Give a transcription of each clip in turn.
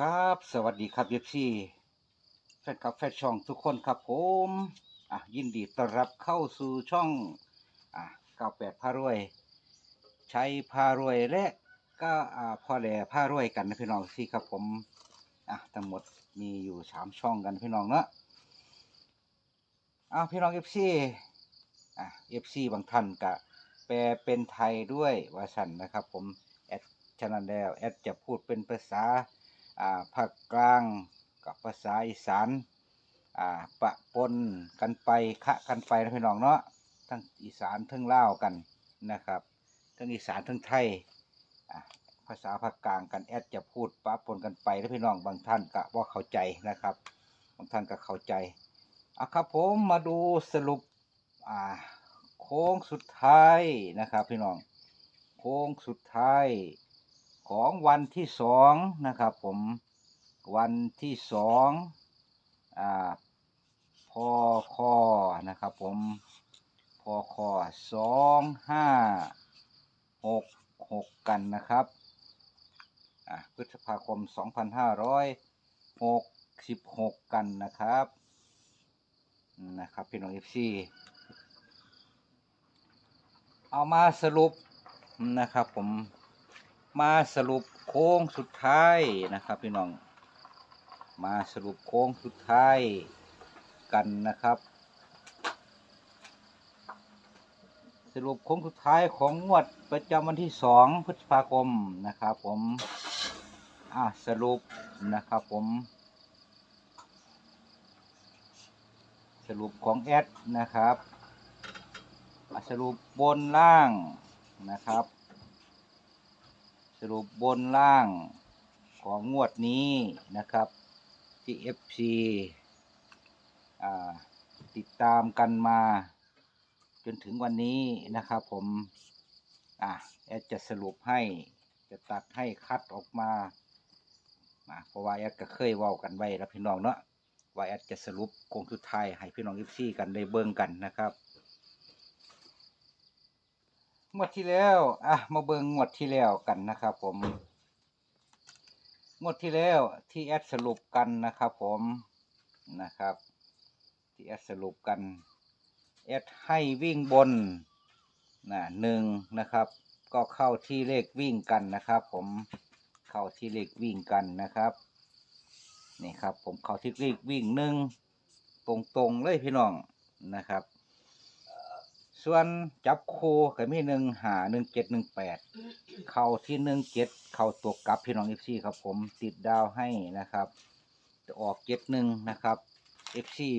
ครับ สวัสดีครับเอฟซีแฟนคลับแฟนช่องทุกคนครับผมอะยินดีต้อนรับเข้าสู่ช่องอะ98พารวย ใช้พารวยและก็อ่าพ่อแหล่พารวยกันนะพี่น้องสิครับผมอะทั้งหมดมีอยู่สามช่องกันพี่น้องเนาะอ้าวพี่น้องเอฟซีอะเอฟซีบางท่านก็แปลเป็นไทยด้วยว่าสันนะครับผมแอดฉะนั้นแล้วแอดจะพูดเป็นภาษา ภาคกลางกับภาษาอีสานปะปนกันไปคะกันไปนะพี่น้องเนาะทั้งอีสานทั้งลาวกันนะครับทั้งอีสานทั้งไทยภาษาภาคกลางกันแอดจะพูดปะปนกันไปนะพี่น้องบางท่านก็ว่าเข้าใจนะครับบางท่านก็เข้าใจอะครับผมมาดูสรุปอ่าโค้งสุดท้ายนะครับพี่น้องโค้งสุดท้าย ของวันที่สองนะครับผมวันที่สองอ่าพอคอนะครับผมพอคอสองห้าหกหกกันนะครับอ่าพฤษภาคมสองพันห้าร้อยหกสิบหกกันนะครับนะครับพี่น้องเอฟซีเอามาสรุปนะครับผม มาสรุปโค้งสุดท้ายนะครับพี่น้อง มาสรุปโค้งสุดท้ายกันนะครับ สรุปโค้งสุดท้ายของงวดประจำวันที่สองพฤษภาคมนะครับผมอ่าสรุปนะครับผม สรุปของแอดนะครับอะสรุปบนล่างนะครับ สรุปบนล่างของงวดนี้นะครับ ที่ FC ติดตามกันมาจนถึงวันนี้นะครับผม อะแอดจะสรุปให้จะตัดให้คัดออกมาเพราะว่าแอดก็เคยเว้ากันไว้แล้วพี่น้องเนาะว่าแอดจะสรุปโคงสุดท้ายให้พี่น้อง FC กันได้เบิ่งกันนะครับ งวดที่แล้ว อะ มาเบิงงวดที่แล้วกันนะครับผม งวดที่แล้วที่แอดสรุปกันนะครับผม นะครับ ที่แอดสรุปกัน แอดให้วิ่งบนนะหนึ่งนะครับ ก็เข้าที่เลขวิ่งกันนะครับ ผม เข้าที่เลขวิ่งกันนะครับ นี่ครับ ผมเข้าที่เลขวิ่งหนึ่งตรงๆเลยพี่น้องนะครับ ส่วนจับคู่ก็มีหนึ่งหาหนึ่งเจ็ดหนึ่งแปดเข้าที่หนึ่งเจ็ดเข้าตัวกลับพี่น้องเอฟซีครับผมติดดาวให้นะครับจะออกเจ็ดหนึ่งนะครับเอฟซี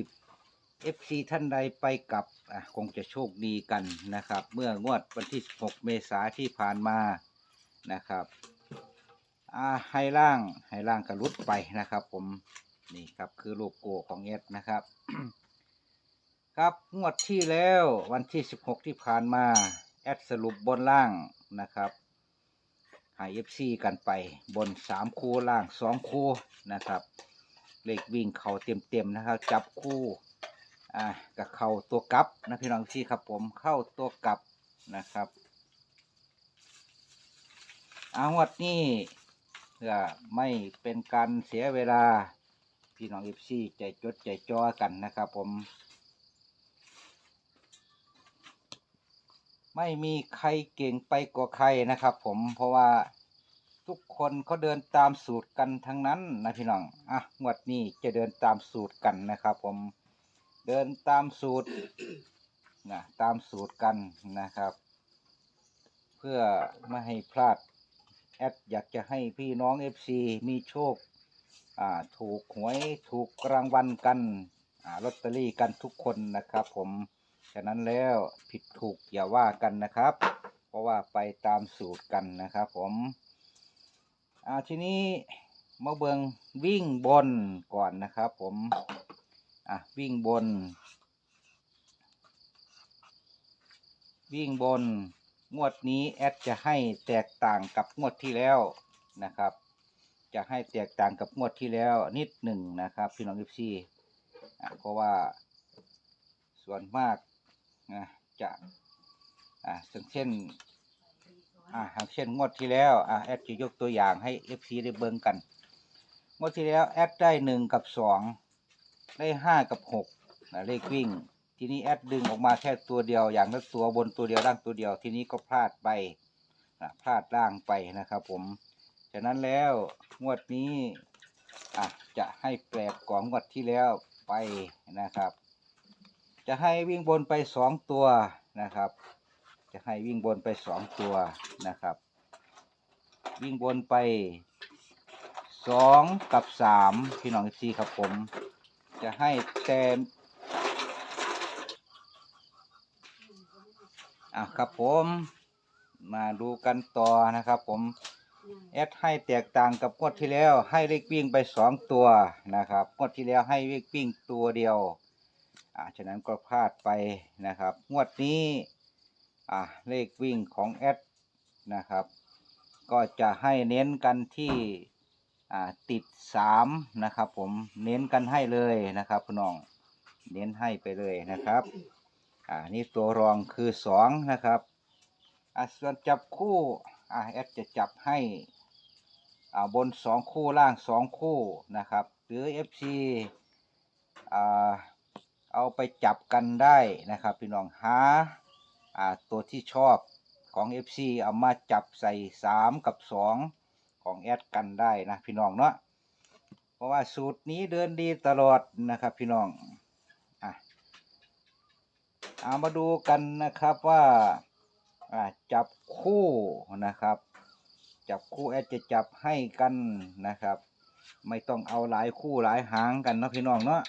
เอฟซีท่านใดไปกับอะคงจะโชคดีกันนะครับ เมื่องวดวันที่ 16 เมษาที่ผ่านมานะครับอ่าให้ล่างให้ล่างกระลุดไปนะครับ ผมนี่ครับคือโลโก้ของเอสนะครับ ครับงวดที่แล้ววันที่ 16 ที่ผ่านมา แอดสรุปบนล่างนะครับหายเอฟซีกันไปบน 3 คู่ล่าง 2 คู่นะครับ เลขวิ่งเขาเต็มๆนะครับ จับคู่อ่ากับเข้าตัวกลับนะพี่น้องที่ครับผมเข้าตัวกลับนะครับอางวดนี้เพื่อไม่เป็นการเสียเวลา พี่น้องเอฟซีใจจดใจจ่อกันนะครับผม ไม่มีใครเก่งไปกว่าใครนะครับผมเพราะว่าทุกคนเขาเดินตามสูตรกันทั้งนั้นนะพี่น้องอะงวดนี้จะเดินตามสูตรกันนะครับ ผมเดินตามสูตรนะตามสูตรกันนะครับ เพื่อไม่ให้พลาดแอดอยากจะให้พี่น้อง FC มีโชคอ่าถูกหวยถูกรางวัลกันอ่าลอตเตอรี่กันทุกคนนะครับผม ฉะนั้นแล้วผิดถูกอย่าว่ากันนะครับ เพราะว่าไปตามสูตรกันนะครับ ผมอ่าทีนี้มาเบิงวิ่งบนก่อนนะครับ ผมอะวิ่งบน วิ่งบน งวดนี้แอดจะให้แตกต่างกับงวดที่แล้วนะครับ จะให้แตกต่างกับงวดที่แล้วนิดหนึ่งนะครับ พี่น้องเอฟซีอะเพราะว่าส่วนมาก นะจะอ่าอย่างเช่นอ่าอย่างเช่นงวดที่แล้วอ่าแอดจะยกตัวอย่างให้ FC ได้เบิ่งกัน งวดที่แล้วแอดได้หนึ่งกับสองได้ห้ากับหกนะเลขวิ่ง ทีนี้แอดดึงออกมาแค่ตัวเดียวอย่างละตัวบนตัวเดียวล่างตัวเดียว ทีนี้ก็พลาดไปนะพลาดล่างไปนะครับผมฉะนั้นแล้วงวดนี้อะจะให้แปลกกว่างวดที่แล้วไปนะครับ จะให้วิ่งบนไปสองตัวนะครับ จะให้วิ่งบนไปสองตัวนะครับ วิ่งบนไปสองกับสามพี่น้องซีครับผม จะให้แต้มอะครับผมมาดูกันต่อนะครับผมแอดให้แตกต่างกับงวดที่แล้วให้เลขวิ่งไปสองตัวนะครับงวดที่แล้วให้เลขวิ่งตัวเดียว อ่าฉะนั้นก็พลาดไปนะครับ งวดนี้อ่าเลขวิ่งของแอดนะครับ ก็จะให้เน้นกันที่อ่าติดสามนะครับ ผมเน้นกันให้เลยนะครับพี่น้องเน้นให้ไปเลยนะครับอ่านี่ตัวรองคือสองนะครับอ่าส่วนจับคู่อ่าแอดจะจับให้อ่าบนสองคู่ล่างสองคู่นะครับ หรือ FC อ่า เอาไปจับกันได้นะครับพี่น้องหาอ่าตัวที่ชอบของ FC เอามาจับใส่สามกับสองของแอดกันได้นะพี่น้องเนาะเพราะว่าสูตรนี้เดินดีตลอดนะครับพี่น้องอะเอามาดูกันนะครับว่าอ่าจับคู่นะครับ จับคู่แอดจะจับให้กันนะครับ ไม่ต้องเอาหลายคู่หลายหางกันนะพี่น้องเนาะ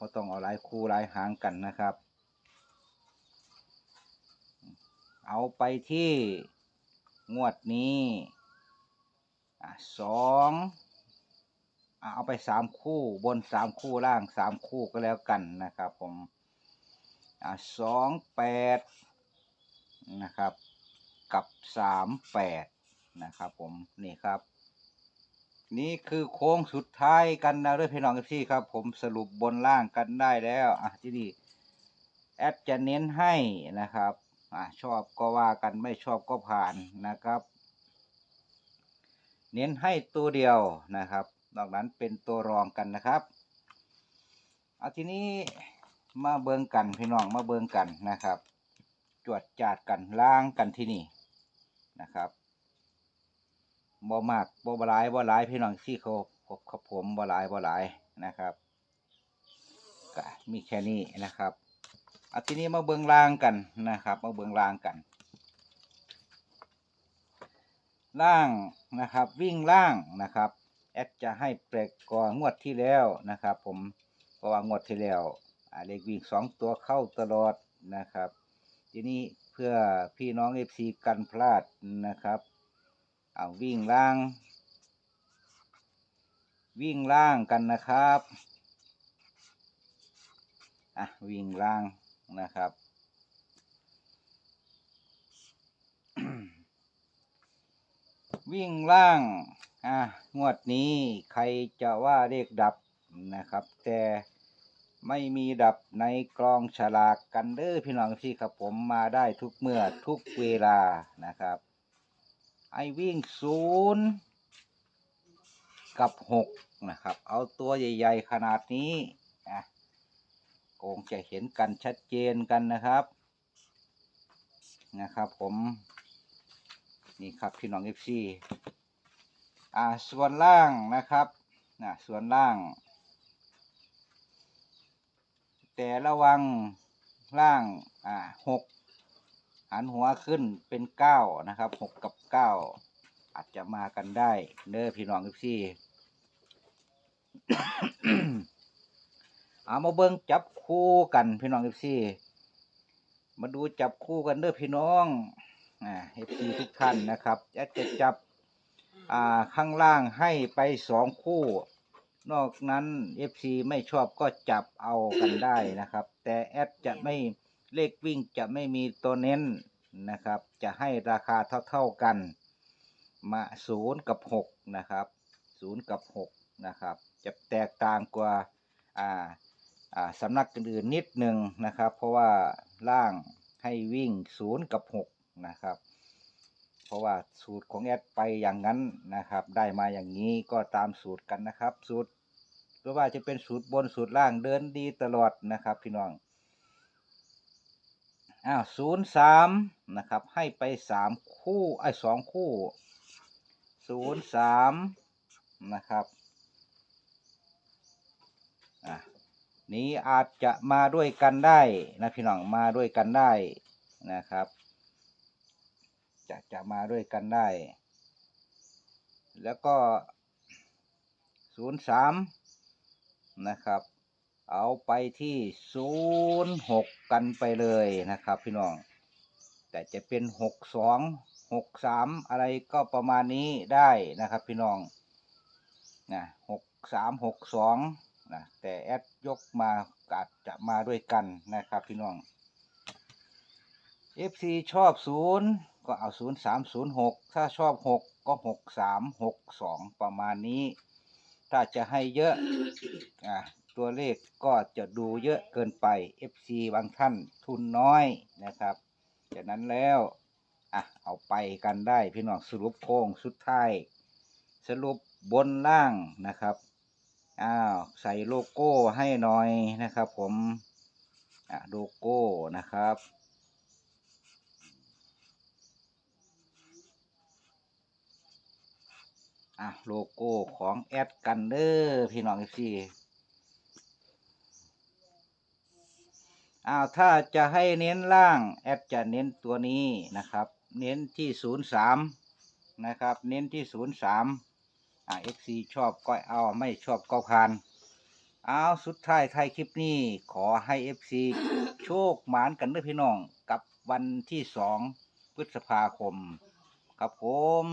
ก็ต้องเอาหลายคู่หลายหางกันนะครับ เอาไปที่งวดนี้สองเอาไปสามคู่บนสามคู่ล่างสามคู่ก็แล้วกันนะครับผมสองแปดนะครับ กับสามแปดนะครับผมนี่ครับ นี่คือโค้งสุดท้ายกันนะด้วยพี่น้องพี่ครับ ผมสรุปบนล่างกันได้แล้วอะที่นี่แอดจะเน้นให้นะครับอะชอบก็ว่ากันไม่ชอบก็ผ่านนะครับ เน้นให้ตัวเดียวนะครับ นอกนั้นเป็นตัวรองกันนะครับเอาทีนี้มาเบิงกันพี่น้องมาเบิงกันนะครับ จวดจาดกันล้างกันที่นี่นะครับ บ่มากบ่บหลายบ่หลายพี่น้องที่เขาพบกับผมบ่หลายบ่หลายนะครับก็มีแค่นี้นะครับเอาทีนี้มาเบิงล้างกันนะครับ มาเบิงล้างกัน ล่างนะครับ วิ่งล่างนะครับแอดจะให้เปรกกว่างวดที่แล้วนะครับ ผมเพราะว่างวดที่แล้วอ่าเลขวิ่งสองตัวเข้าตลอดนะครับ ทีนี้เพื่อพี่น้องเอฟซีกันพลาดนะครับ เอาวิ่งล่าง วิ่งล่างกันนะครับ อะ วิ่งล่างนะครับวิ่งล่าง อะ งวดนี้ใครจะว่าเลขดับนะครับ แต่ไม่มีดับในกลองฉลากกันเด้อพี่น้องที่ครับผมมาได้ทุกเมื่อทุกเวลานะครับ ไอวิ่งศูนย์กับหกนะครับ เอาตัวใหญ่ ๆ ขนาดนี้นะคงจะเห็นกันชัดเจนกันนะครับ นะครับผม นี่ครับพี่น้องเอฟซีอ่าส่วนล่างนะครับนะส่วนล่าง แต่ระวังล่างอ่าหกหันหัวขึ้นเป็นเก้านะครับหกกับ เก้าอาจจะมากันได้เด้อพี่น้องพี่เอามาเบิ่งจับคู่กันพี่น้องพี่มาดูจับคู่กันเด้อพี่น้องอ่าเอฟซีทุกท่านนะครับจะจะจับอ่าข้างล่างให้ไปสองคู่ นอกนั้น FC ไม่ชอบก็จับเอากันได้นะครับ แต่แอดจะไม่เลขวิ่งจะไม่มีตัวเน้น นะครับ จะให้ราคาเท่าๆกัน มาศูนย์กับหกนะครับศูนย์กับหกนะครับ จะแตกต่างกว่าอ่าอ่าสำนักอื่นนิดหนึ่งนะครับ เพราะว่าล่างให้วิ่งศูนย์กับหกนะครับ เพราะว่าสูตรของแอดไปอย่างนั้นนะครับ ได้มาอย่างนี้ก็ตามสูตรกันนะครับ สูตรหรือว่าจะเป็นสูตรบนสูตรล่างเดินดีตลอดนะครับพี่น้อง อ้าวศูนย์สามนะครับ ให้ไปสามคู่ไอ้สองคู่ศูนย์สามนะครับอะนี้อาจจะมาด้วยกันได้นะพี่น้องมาด้วยกันได้นะครับ จะจะมาด้วยกันได้ แล้วก็ศูนย์สามนะครับ เอาไปที่ศูนย์หกกันไปเลยนะครับพี่น้อง แต่จะเป็นหกสองหกสามอะไรก็ประมาณนี้ได้นะครับพี่น้องนะหกสามหกสองนะแต่แอดยกมาอาจจะมาด้วยกันนะครับพี่น้อง FC ชอบศูนย์ก็เอาศูนย์สามศูนย์หกถ้าชอบหกก็หกสามหกสองประมาณนี้ ถ้าจะให้เยอะอะ ตัวเลขก็จะดูเยอะเกินไป FC บางท่านทุนน้อยนะครับจากนั้นแล้วอะเอาไปกันได้พี่น้องสรุปโค้งสุดท้าย สรุปบนล่างนะครับอ้าวใส่โลโก้ให้หน่อยนะครับผมอะโลโก้นะครับอะโลโก้ของแอดกันเดอร์พี่น้องเอฟซี อ้าวถ้าจะให้เน้นล่าง แอดจะเน้นตัวนี้นะครับ เน้นที่ศูนย์สามนะครับ เน้นที่ศูนย์สามอ่าเอฟซีชอบก็เอาไม่ชอบก็ผ่านเอาสุดท้ายท้ายคลิปนี้ขอให้เอฟซีโชคหมานกันเด้อพี่น้อง กับวันที่สองพฤษภาคม ครับผม